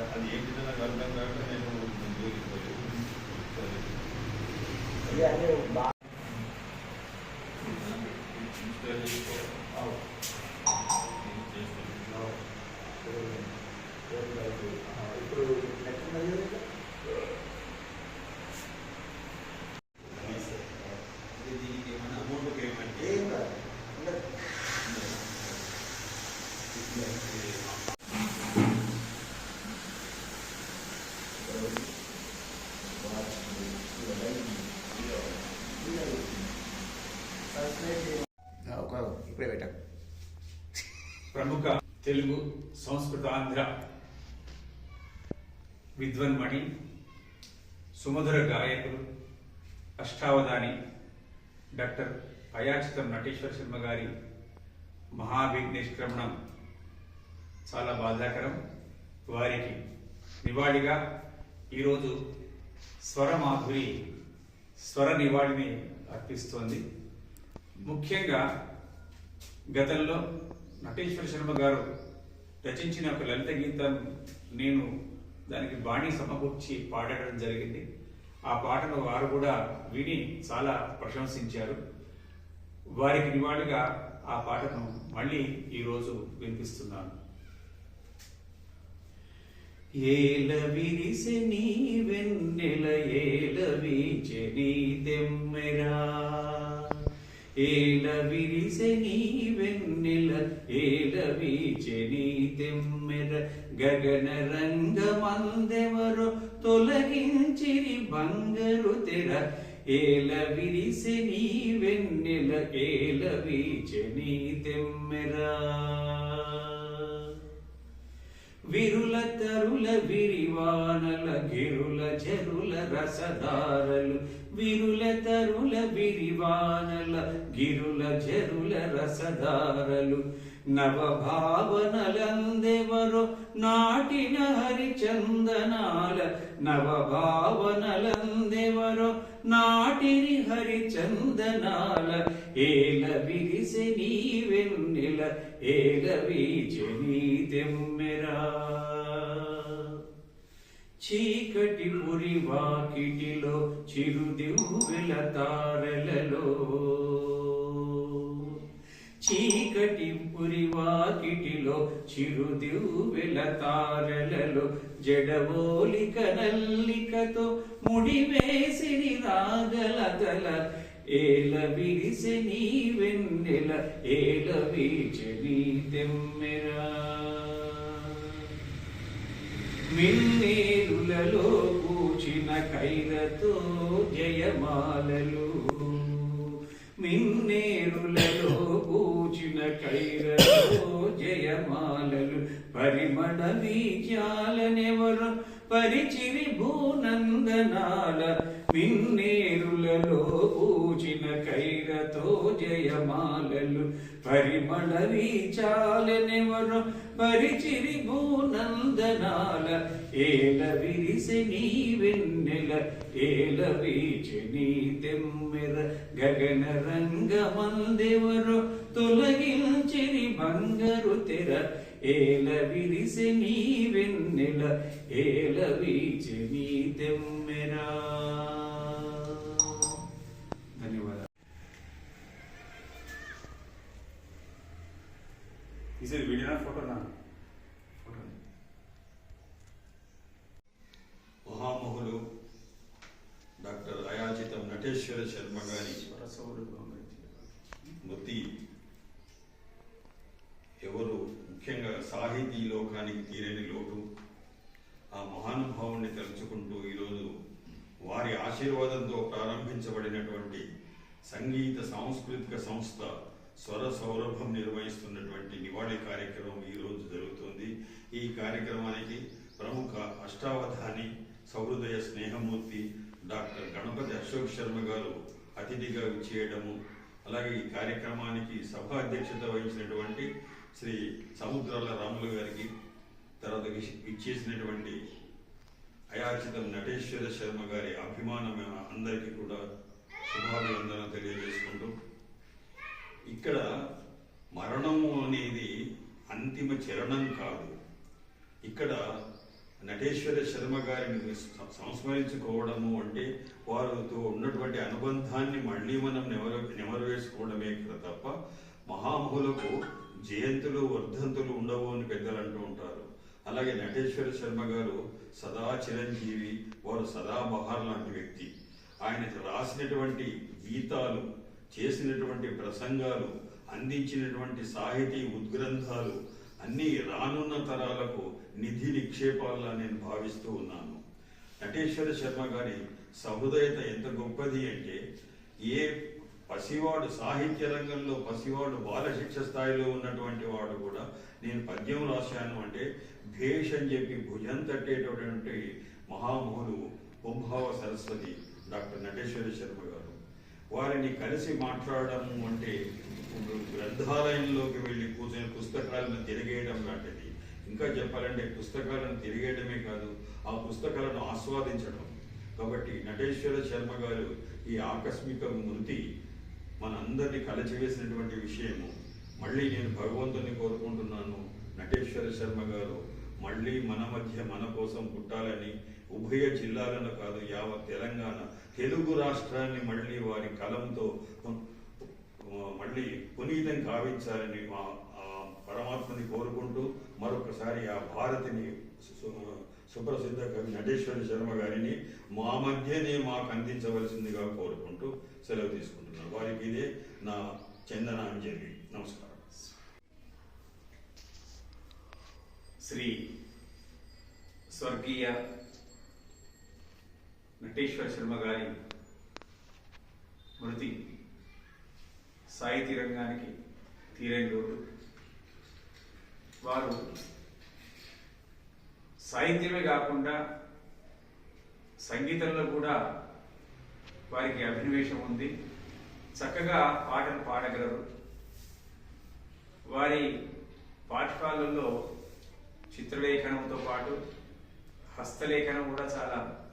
అది ఏ విధంగా అర్థం కాక నేను జోలికి పోలేదు సరే. ఇది అన్నీ బాగా ఇన్స్టాల్ చేసుకోవాలి. అవు. నేను చేస్తాను. అవు. ఇప్పుడు నెట్ ఉన్నది కదా ఇక్కడ? ఇది దీనికి ఏమైనా అమౌంట్ పేమెంట్ ఏం కాదు ఉండదు. ఒక ఇప్పుడే పెట్టాను ప్రముఖ తెలుగు సంస్కృత ఆంధ్ర విద్వన్మణి సుమధుర గాయకులు అష్టావధాని డాక్టర్ అయాచితం నటేశ్వర శర్మ గారి మహావిఘ్నిష్క్రమణం చాలా బాధాకరం. వారికి నివాళిగా ఈరోజు స్వరమాధురి స్వర నివాళిని అర్పిస్తోంది. ముఖ్యంగా గతంలో నటేశ్వర శర్మ గారు రచించిన ఒక లలిత గీతం నేను దానికి బాణి సమకూర్చి పాడటం జరిగింది. ఆ పాటను వారు కూడా విని చాలా ప్రశంసించారు. వారికి నివాళిగా ఆ పాటను మళ్ళీ ఈరోజు వినిపిస్తున్నాను. ఏల విరిసె నీ వెన్నెల ఏల వీచె నీ తెమ్మెరా. ఏల విరిసె నీ వెన్నెల ఏల వీచె నీ తెమ్మెర. గగన రంగమందెవరు తొలగించిరి బంగరు తెర. ఏల విరిసె నీ వెన్నెల ఏల వీచె నీ తెమ్మెరా. విరుల తరుల విరివానల గిరుల చెరుల రసదారలు విరుల తరుల విరివానల గిరుల చెరుల రసదారలు నవభావనలందెవరో నాటిన హరిచందనాల. నవభావనలందెవరో నాటిని హరిచందనాల. ఏల విరిసె నీ వెన్నెల ఏల వీచె నీ తెమ్మెరా. చీకటి పురి వాకిటిలో చిరుదివ్వెల తారలలో చికటిపురి వాకిటిలో చిరుదివ్వెల తారలలో జడవోలిక నల్లికతో ముడివేసిని రాగలతల ఏల విరిసె నీ వెన్నెల ఏల వీచె నీ తెమ్మెరా. మిన్నేరులలో కూచిన కైరతో జయమాలలు. మిన్నేరులలో పూచిన కైరలో జయమాలలు పరిమళ బీజాలనెవరు పరిచిరి భూనందనాల మిన్నే మిన్నేరులలో పూచిన కైరతో జయమాలలు. పరిమళ వీచాలనెవరు పరిచిరి భూనందనాల. ఏల విరిసి నీ వెన్నెల ఏల వీచి నీ తెమ్మెర. గగన రంగమందెవరు తొలగించిరి బంగరు తెర. ఏల విరిసి నీ వెన్నెల ఏల వీచి నీ తెమ్మెరా ధన్యవాదాలు తీసేది వీడియోనా ఫోటోనా ఫోటో మహామహులు డాక్టర్ అయాచితం నటేశ్వర శర్మ గారి మృతి ఎవరు ముఖ్యంగా సాహితీ లోకానికి తీరని లోటు ఆ మహానుభావుణ్ణి తలుచుకుంటూ ఈరోజు వారి ఆశీర్వాదంతో ప్రారంభించబడినటువంటి సంగీత సాంస్కృతిక సంస్థ స్వర సౌరభం నిర్వహిస్తున్నటువంటి నివాళి కార్యక్రమం ఈ రోజు జరుగుతుంది. ఈ కార్యక్రమానికి ప్రముఖ అష్టావధాని సహృదయ స్నేహమూర్తి డాక్టర్ గణపతి అశోక్ శర్మ గారు అతిథిగా విచ్చేయడము అలాగే ఈ కార్యక్రమానికి సభా అధ్యక్షత వహించినటువంటి శ్రీ సముద్రాల రాములు గారికి తర్వాత ఇచ్చేసినటువంటి అయాచితం నటేశ్వర శర్మ గారి అభిమానం అందరికీ కూడా శుభాభివందన తెలియజేసుకుంటూ ఇక్కడ మరణము అనేది అంతిమ చరణం కాదు. ఇక్కడ నటేశ్వర శర్మ గారిని సంస్మరించుకోవడము అంటే వారితో ఉన్నటువంటి అనుబంధాన్ని మళ్ళీ మనం నెమరు నెమరవేసుకోవడమే కదా తప్ప మహామహులకు జయంతులు వర్ధంతులు ఉండవు అని పెద్దలు అంటూ ఉంటారు. అలాగే నటేశ్వర శర్మ గారు సదా చిరంజీవి వారు సదా బహార్ లాంటి వ్యక్తి. ఆయన రాసినటువంటి గీతాలు చేసినటువంటి ప్రసంగాలు అందించినటువంటి సాహితీ ఉద్గ్రంథాలు అన్నీ రానున్న తరాలకు నిధి నిక్షేపాల్లా నేను భావిస్తూ ఉన్నాను. నటేశ్వర శర్మ గారి సహృదయత ఎంత గొప్పది అంటే ఏ పసివాడు సాహిత్య రంగంలో పసివాడు బాలశిక్ష స్థాయిలో ఉన్నటువంటి వాడు కూడా నేను పద్యం రాశాను అంటే భేష్ అని చెప్పి భుజం తట్టేటటువంటి మహామహులు కుంభావ సరస్వతి డాక్టర్ నటేశ్వర శర్మ గారు. వారిని కలిసి మాట్లాడడం అంటే గ్రంథాలయంలోకి వెళ్ళి కూర్చొని పుస్తకాలను తిరిగేయడం లాంటిది. ఇంకా చెప్పాలంటే పుస్తకాలను తిరిగేయడమే కాదు ఆ పుస్తకాలను ఆస్వాదించడం. కాబట్టి నటేశ్వర శర్మ గారు ఈ ఆకస్మిక మృతి మనందరినీ కలచివేసినటువంటి విషయము మళ్ళీ నేను భగవంతుని కోరుకుంటున్నాను నటేశ్వర శర్మ గారు మళ్ళీ మన మధ్య మన కోసం పుట్టాలని ఉభయ జిల్లాలను కాదు యావత్ తెలంగాణ తెలుగు రాష్ట్రాన్ని మళ్ళీ వారి కలంతో మళ్ళీ పునీతం కావించాలని మా పరమాత్మని కోరుకుంటూ మరొకసారి ఆ భారతిని సుప్రసిద్ధ కవి నటేశ్వర శర్మ గారిని మా మధ్యనే మాకు అందించవలసిందిగా కోరుకుంటూ సెలవు తీసుకుంటున్నాను. వారికి ఇదే నా చందనాంజలి నమస్కారం. శ్రీ స్వర్గీయ నటేశ్వర శర్మ గారి మృతి సాహితీ రంగానికి తీరైన వారు సాహిత్యమే కాకుండా సంగీతంలో కూడా వారికి అభినవేశం ఉంది. చక్కగా పాటలు పాడగలరు. వారి పాఠశాలల్లో చిత్రలేఖనంతో పాటు హస్తలేఖనం కూడా చాలా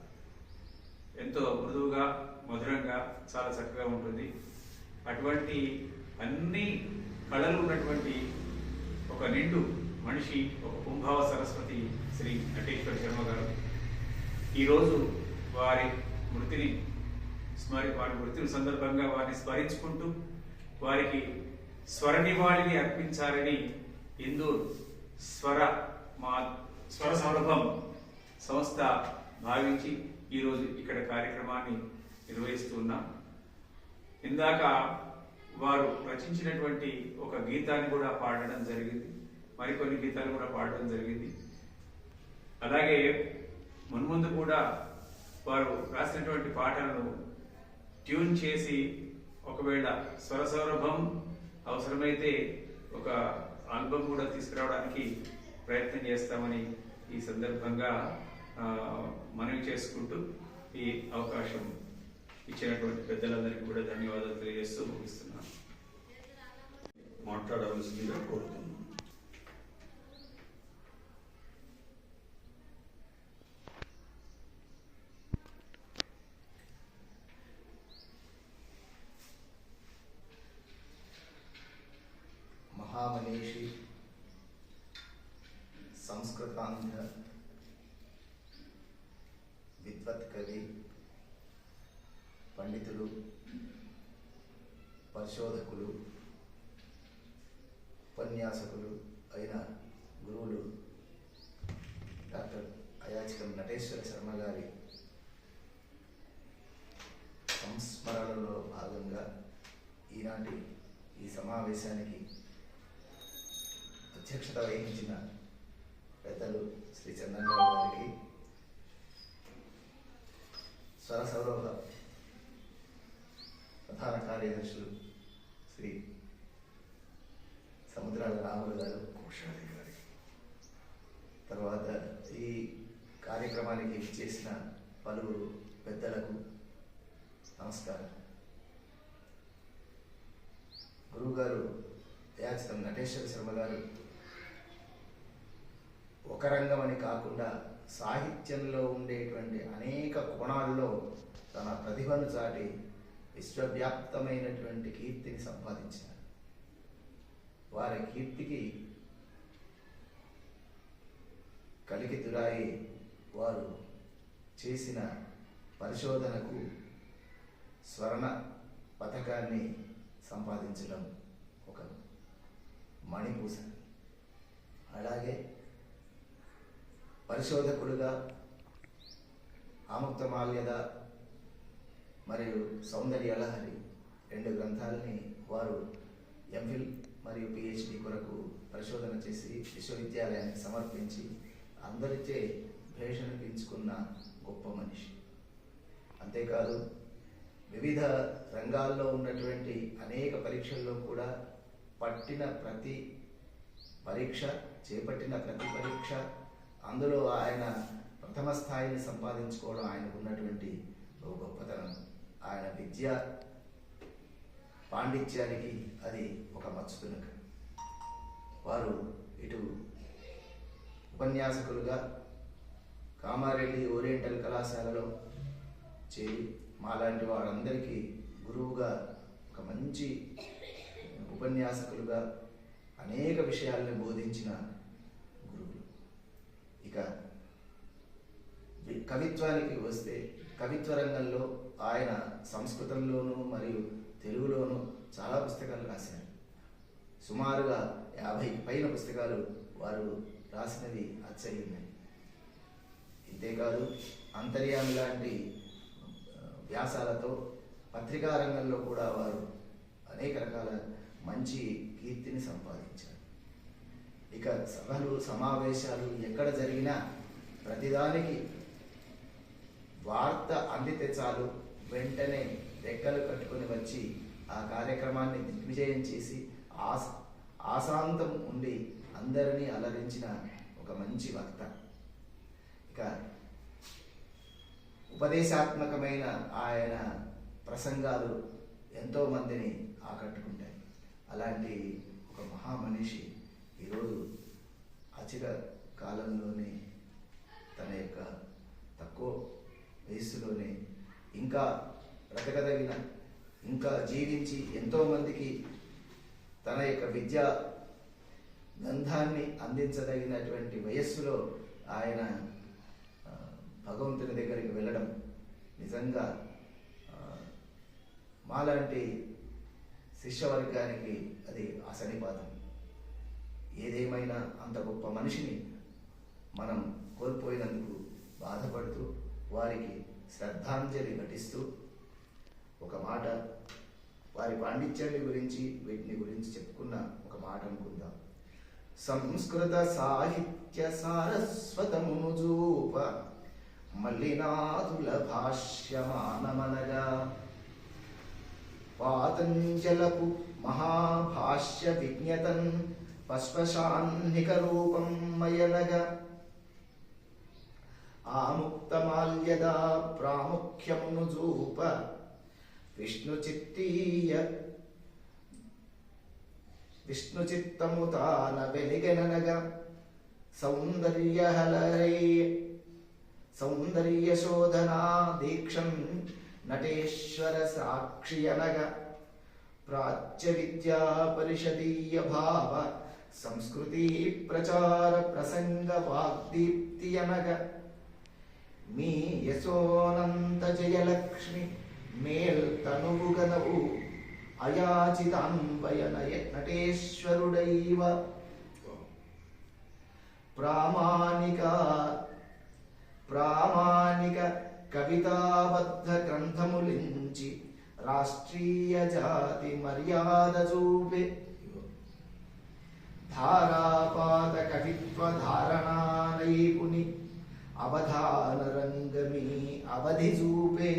ఎంతో మృదువుగా మధురంగా చాలా చక్కగా ఉంటుంది. అటువంటి అన్ని కళలు ఉన్నటువంటి ఒక నిండు మనిషి ఒక కుంభావ సరస్వతి శ్రీ నటేశ్వర శర్మ గారు. ఈరోజు వారి మృతిని స్మరి వారి మృతి సందర్భంగా వారిని స్మరించుకుంటూ వారికి స్వర నివాళిని అర్పించాలని ఇందూర్ స్వర మా స్వర సౌరభం సంస్థ భావించి ఈరోజు ఇక్కడ కార్యక్రమాన్ని నిర్వహిస్తున్నాం ఇందాక వారు రచించినటువంటి ఒక గీతాన్ని కూడా పాడడం జరిగింది. మరికొన్ని గీతాలు కూడా పాడడం జరిగింది. అలాగే మున్ముందు కూడా వారు రాసినటువంటి పాటలను ట్యూన్ చేసి ఒకవేళ స్వర సౌరభం అవసరమైతే ఒక ఆల్బమ్ కూడా తీసుకురావడానికి ప్రయత్నం చేస్తామని ఈ సందర్భంగా మనవి చేసుకుంటూ ఈ అవకాశం ఇచ్చినటువంటి పెద్దలందరికీ కూడా ధన్యవాదాలు తెలియజేస్తూ ముగిస్తున్నాను. మాట్లాడవలసిందిగా కోరుతున్నాను మహామనీషి సంస్కృతాంధ్ర విద్వత్ కవి పండితులు పరిశోధకులు ఉపన్యాసకులు అయిన గురువులు డాక్టర్ అయాచికం నటేశ్వర శర్మ గారి సంస్మరణలో భాగంగా ఈనాటి ఈ సమావేశానికి అధ్యక్షత వహించిన పెద్దలు శ్రీ చంద్రబాబు గారికి స్వర సౌరవ ప్రధాన కార్యదర్శులు శ్రీ సముద్రాల రాములు గారు కోశాలి గారి. తర్వాత ఈ కార్యక్రమానికి చేసిన పలువురు పెద్దలకు నమస్కారం. గురువుగారు యాచితం నటేశ్వర శర్మ గారు ఒక రంగం అని కాకుండా సాహిత్యంలో ఉండేటువంటి అనేక కోణాల్లో తన ప్రతిభను చాటి విశ్వవ్యాప్తమైనటువంటి కీర్తిని సంపాదించారు. వారి కీర్తికి కలికి దురాయి వారు చేసిన పరిశోధనకు స్వర్ణ పథకాన్ని సంపాదించడం ఒక మణిపూస. అలాగే పరిశోధకుడుగా ఆముక్తమాల్యద మరియు సౌందర్య లహరి రెండు గ్రంథాలని వారు ఎంఫిల్ మరియు పిహెచ్డి కొరకు పరిశోధన చేసి విశ్వవిద్యాలయానికి సమర్పించి అందరిచే భేషణించుకున్న పెంచుకున్న గొప్ప మనిషి. అంతేకాదు వివిధ రంగాల్లో ఉన్నటువంటి అనేక పరీక్షల్లో కూడా పట్టిన ప్రతి పరీక్ష చేపట్టిన ప్రతి పరీక్ష అందులో ఆయన ప్రథమ స్థాయిని సంపాదించుకోవడం ఆయనకు ఉన్నటువంటి ఒక గొప్పతనం. ఆయన విద్య పాండిత్యానికి అది ఒక మచ్చుతునక వారు ఇటు ఉపన్యాసకులుగా కామారెడ్డి ఓరియంటల్ కళాశాలలో చేరి మాలాంటి వారందరికీ గురువుగా ఒక మంచి ఉపన్యాసకులుగా అనేక విషయాలను బోధించిన గురువులు. ఇక కవిత్వానికి వస్తే కవిత్వ రంగంలో ఆయన సంస్కృతంలోనూ మరియు తెలుగులోనూ చాలా పుస్తకాలు రాశారు. సుమారుగా యాభై పైన పుస్తకాలు వారు రాసినవి అచ్చయి ఇంతేకాదు అంతర్యామి లాంటి వ్యాసాలతో పత్రికా రంగంలో కూడా వారు అనేక రకాల మంచి కీర్తిని సంపాదించారు. ఇక సభలు సమావేశాలు ఎక్కడ జరిగినా ప్రతిదానికి వార్త అందితే చాలు వెంటనే రెక్కలు కట్టుకొని వచ్చి ఆ కార్యక్రమాన్ని దిగ్విజయం చేసి ఆస్ ఆశాంతం ఉండి అందరినీ అలరించిన ఒక మంచి వక్త. ఇక ఉపదేశాత్మకమైన ఆయన ప్రసంగాలు ఎంతో మందిని ఆకట్టుకుంటాయి. అలాంటి ఒక మహామనిషి ఈరోజు అచిర కాలంలోనే తన యొక్క తక్కువ వయస్సులోనే ఇంకా బ్రతకదగిన ఇంకా జీవించి ఎంతోమందికి తన యొక్క విద్య గంధాన్ని అందించదగినటువంటి వయస్సులో ఆయన భగవంతుని దగ్గరికి వెళ్ళడం నిజంగా మాలాంటి శిష్యవర్గానికి అది అసనిపాతం ఏదేమైనా అంత గొప్ప మనిషిని మనం కోల్పోయినందుకు బాధపడుతూ వారికి శ్రద్ధాంజలి ఘటిస్తూ ఒక మాట వారి పాండిత్యాన్ని గురించి వీటిని గురించి చెప్పుకున్న ఒక మాట అనుకుందాం. సంస్కృత సాహిత్య సారస్వతమును మల్లినాథుల భాష్యమానమనగా. పాతంజలపు మహాభాష్య విజ్ఞతన్ పశ్వశాన్నిక రూపం మయనగా. ఆముక్తమాల్యదా ప్రాముఖ్యం నుజూప విష్ణు చిత్తీయ విష్ణు చిత్తము తాన వెలిగననగా. సౌందర్యహలై సౌందర్య శోధనా దీక్షం నటేశ్వర సాక్షి అనగా ప్రాచ్య విద్యా పరిషదీయ భావ సంస్కృతి ప్రచార ప్రసంగ వాగ్దీప్తి అనగా మీ యశోనంత జయలక్ష్మి మేల్ తనువుగనవు. అయాచితాన్వయనయ నటేశ్వరుడైవ ప్రామాణిక ప్రామాణిక కవితాబద్ధ గ్రంథములించి రాష్ట్రీయ జాతి మర్యాద చూపే. ధారాపాత కవిత్వ ధారణా నైపుణి అవధాన రంగమీ అవధి చూపే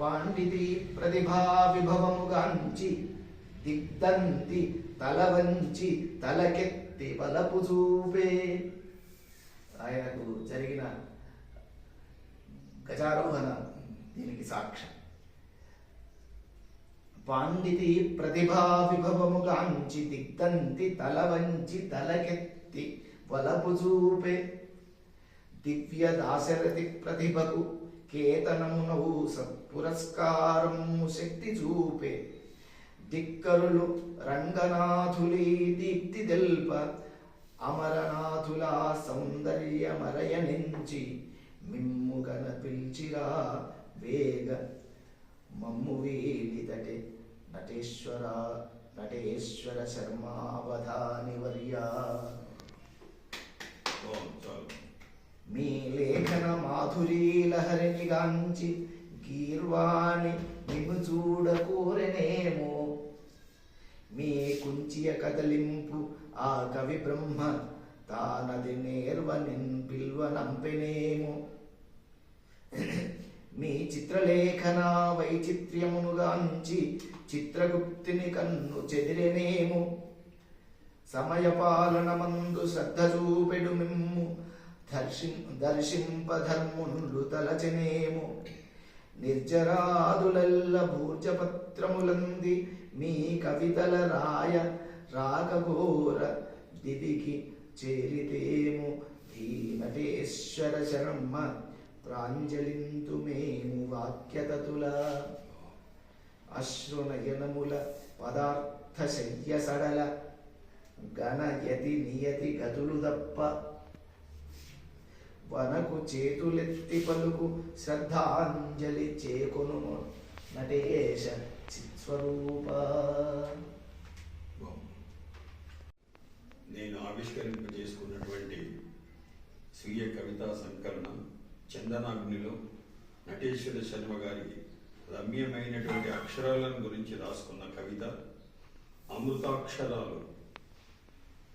పాండితి ప్రతిభా విభవముగాంచి దిగ్దంతి తల వంచి తలకెత్తి బలపు చూపే ఆయనకు జరిగిన గజారోహణ దీనికి సాక్ష్యం పాండితి ప్రతిభా విభవముగాంచి దిగ్దంతి తల వంచి తలకెత్తి వలపు చూపే దివ్య దాశరథి ప్రతిభకు కేతనమునవు సత్పురస్కారం శక్తి చూపే దిక్కరులు రంగనాథులి దీప్తి తెల్ప అమరనాథుల సౌందర్యమరయ నుంచి మిమ్ము మిమ్ముగన పిలిచిరా వేగ మమ్ము వీలితటే నటేశ్వర నటేశ్వర శర్మావధాని వర్యా మీ లేఖన మాధురీ లహరిని గాంచి గీర్వాణి నిన్ను చూడకూరనేమో మీ కుంచియ కదలింపు ఆ కవి బ్రహ్మ తానది నేర్వ నిన్ పిల్వనంపెనేమో మీ చిత్రలేఖన వైచిత్ర్యమునుగాంచి చిత్రగుప్తిని కన్ను చెదిరెనేమో సమయపాలన మందు శ్రద్ధ చూపెడు మిమ్ము దర్శి దర్శింపధర్ముండు తలచనేమో నిర్జరాదులల్ల భూర్జపత్రములంది మీ కవితల రాయ రాకఘోర దివికి చేరితేము. ఈ శర్మ ప్రాంజలింతు మేము వాక్యతతుల. అశ్రునయనముల పదార్థ శయ్య సడల గణయతి నియతి గతులు తప్ప వనకు చేతులెత్తి పలుకు శ్రద్ధాంజలి చేకొను నటేశ చిత్స్వరూప. నేను ఆవిష్కరింప చేసుకున్నటువంటి స్వీయ కవితా సంకలనం చందనాగ్నిలో నటేశ్వర శర్మ గారి రమ్యమైనటువంటి అక్షరాలను గురించి రాసుకున్న కవిత అమృతాక్షరాలు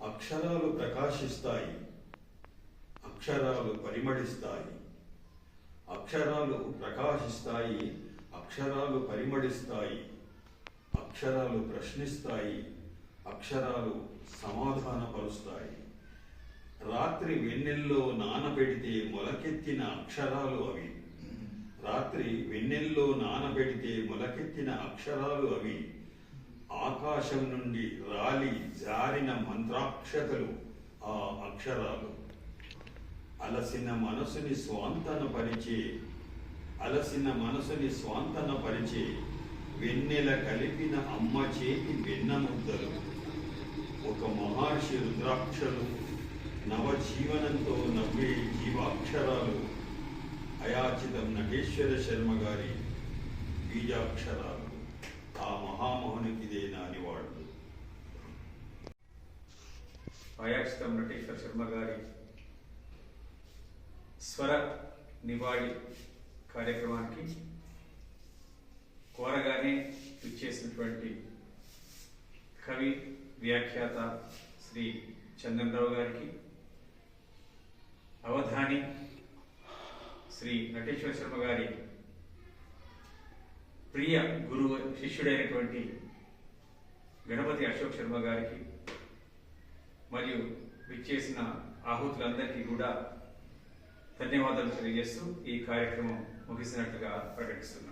అక్షరాలు ప్రకాశిస్తాయి అక్షరాలు పరిమళిస్తాయి. అక్షరాలు ప్రకాశిస్తాయి అక్షరాలు పరిమళిస్తాయి. అక్షరాలు ప్రశ్నిస్తాయి అక్షరాలు సమాధానపరుస్తాయి. రాత్రి వెన్నెల్లో నానబెడితే మొలకెత్తిన అక్షరాలు అవి. రాత్రి వెన్నెల్లో నానబెడితే మొలకెత్తిన అక్షరాలు అవి. ఆకాశం నుండి రాలి జారిన మంత్రాక్షతలు ఆ అక్షరాలు. అలసిన మనసుని స్వాంతన పరిచే అలసిన మనసుని స్వాంతన పరిచే వెన్నెల కలిపిన అమ్మ చేతి వెన్నముద్దలు ఒక మహర్షి రుద్రాక్షలు నవజీవనంతో నవ్వే జీవాక్షరాలు. అయాచితం నటేశ్వర శర్మ గారి బీజాక్షరాలు. ఆ మహామోహనుకిదే నివాళులు ఆయాక్షితం నటేశ్వర శర్మ గారి స్వర నివాళి కార్యక్రమానికి కోరగానే ఇచ్చేసినటువంటి కవి వ్యాఖ్యాత శ్రీ చందన్రావు గారికి అవధాని శ్రీ నటేశ్వర శర్మ గారి ప్రియ గురువు శిష్యుడైనటువంటి గణపతి అశోక్ శర్మ గారికి మరియు విచ్చేసిన ఆహుతులందరికీ కూడా ధన్యవాదాలు తెలియజేస్తూ ఈ కార్యక్రమం ముగిసినట్లుగా ప్రకటిస్తున్నాను.